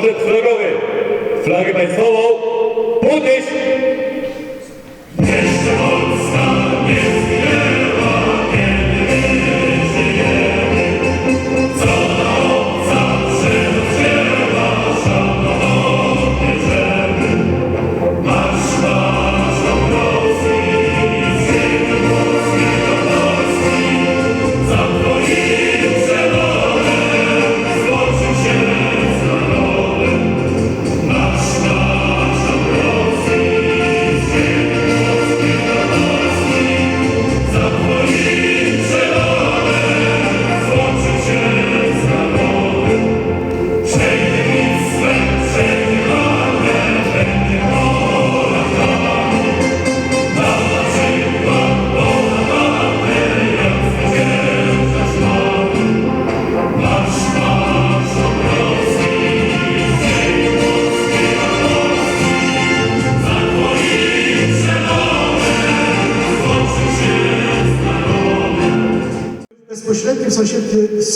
Korzec flagowy. Flagę państwową.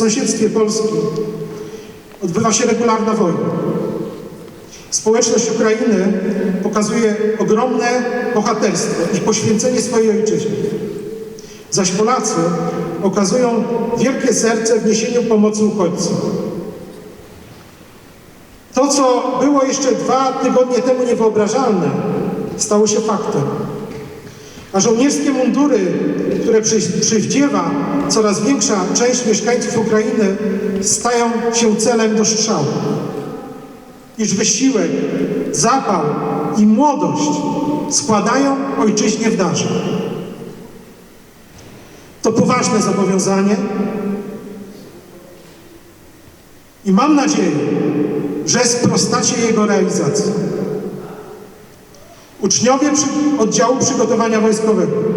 Sąsiedztwie, Polski odbywa się regularna wojna. Społeczność Ukrainy pokazuje ogromne bohaterstwo i poświęcenie swojej ojczyźnie. Zaś Polacy okazują wielkie serce w niesieniu pomocy uchodźcom. To, co było jeszcze dwa tygodnie temu niewyobrażalne, stało się faktem. A żołnierskie mundury, które przy, przywdziewa coraz większa część mieszkańców Ukrainy, stają się celem do strzału. Iż wysiłek, zapał i młodość składają ojczyźnie w darze. To poważne zobowiązanie i mam nadzieję, że sprostacie jego realizacji. Uczniowie oddziału przygotowania wojskowego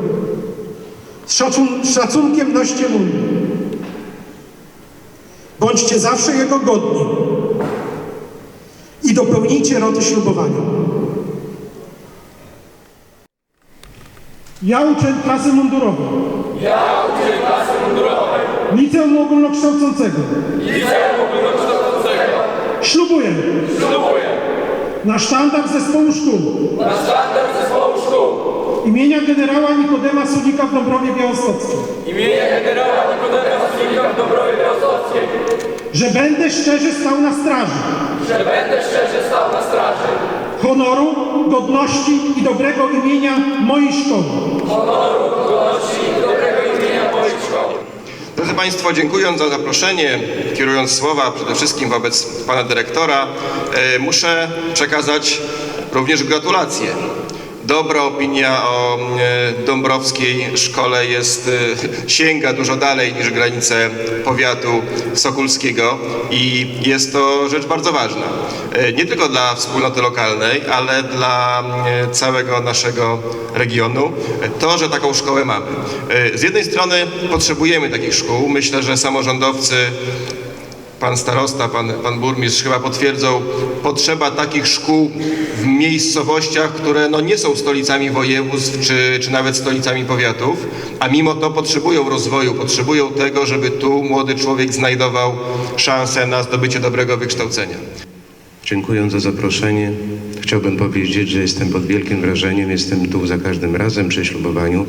z szacun, szacunkiem noście mundur. Bądźcie zawsze jego godni i dopełnijcie roty ślubowania. Ja uczeń klasy mundurowej. Ja, uczeń klasy mundurowej, Liceum Ogólnokształcącego. liceum ogólnokształcącego, Ślubuję ślubuję na sztandar zespołu szkół. Na sztandar zespołu szkół. Imienia generała Nikodema Sunika w Dąbrowie Białostockiej, imienia generała Nikodema Sulika w Dąbrowie Białostockiej, że będę szczerze stał na straży. Że będę szczerze stał na straży. Honoru, godności i dobrego imienia mojej szkoły. honoru, godności i dobrego imienia moich szkoły. Państwo, dziękując za zaproszenie, kierując słowa przede wszystkim wobec Pana Dyrektora, e, muszę przekazać również gratulacje. Dobra opinia o e, Dąbrowskiej szkole jest, e, sięga dużo dalej niż granice powiatu sokulskiego i jest to rzecz bardzo ważna. E, Nie tylko dla wspólnoty lokalnej, ale dla całego naszego regionu. To, że taką szkołę mamy. Z jednej strony potrzebujemy takich szkół. Myślę, że samorządowcy Pan starosta, pan, pan burmistrz chyba potwierdzą potrzeba takich szkół w miejscowościach, które no nie są stolicami województw czy, czy nawet stolicami powiatów, a mimo to potrzebują rozwoju, potrzebują tego, żeby tu młody człowiek znajdował szansę na zdobycie dobrego wykształcenia. Dziękując za zaproszenie, chciałbym powiedzieć, że jestem pod wielkim wrażeniem, jestem tu za każdym razem przy ślubowaniu,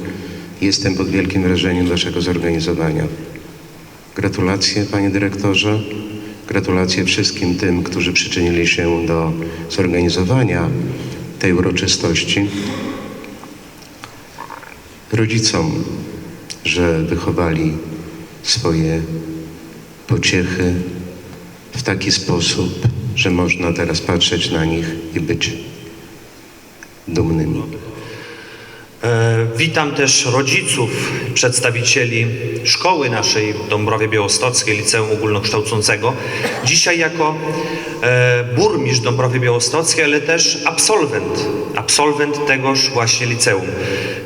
jestem pod wielkim wrażeniem Waszego zorganizowania. Gratulacje Panie Dyrektorze, gratulacje wszystkim tym, którzy przyczynili się do zorganizowania tej uroczystości. Rodzicom, że wychowali swoje pociechy w taki sposób, że można teraz patrzeć na nich i być dumnymi. E, Witam też rodziców, przedstawicieli szkoły naszej w Dąbrowie Białostockiej, Liceum Ogólnokształcącego. Dzisiaj jako e, burmistrz Dąbrowy Białostockiej, ale też absolwent, absolwent tegoż właśnie liceum.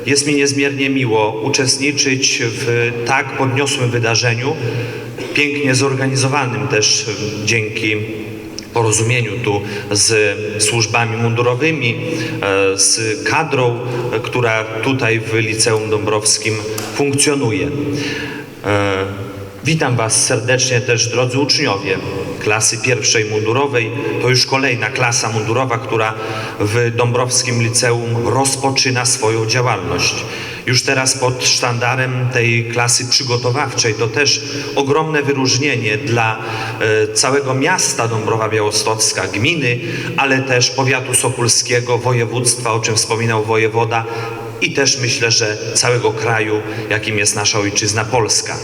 Jest mi niezmiernie miło uczestniczyć w tak podniosłym wydarzeniu, pięknie zorganizowanym też dzięki porozumieniu tu z służbami mundurowymi, e, z kadrą, e, która tutaj w Liceum Dąbrowskim funkcjonuje. E, Witam Was serdecznie też, drodzy uczniowie klasy pierwszej mundurowej. To już kolejna klasa mundurowa, która w Dąbrowskim Liceum rozpoczyna swoją działalność. Już teraz pod sztandarem tej klasy przygotowawczej to też ogromne wyróżnienie dla e, całego miasta Dąbrowa Białostocka, gminy, ale też powiatu sopulskiego, województwa, o czym wspominał wojewoda i też myślę, że całego kraju, jakim jest nasza ojczyzna Polska.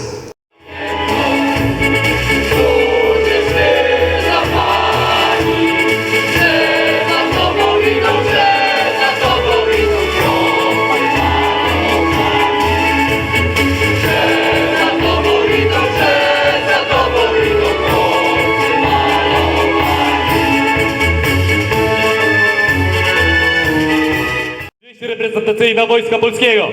Reprezentacyjna Wojska Polskiego.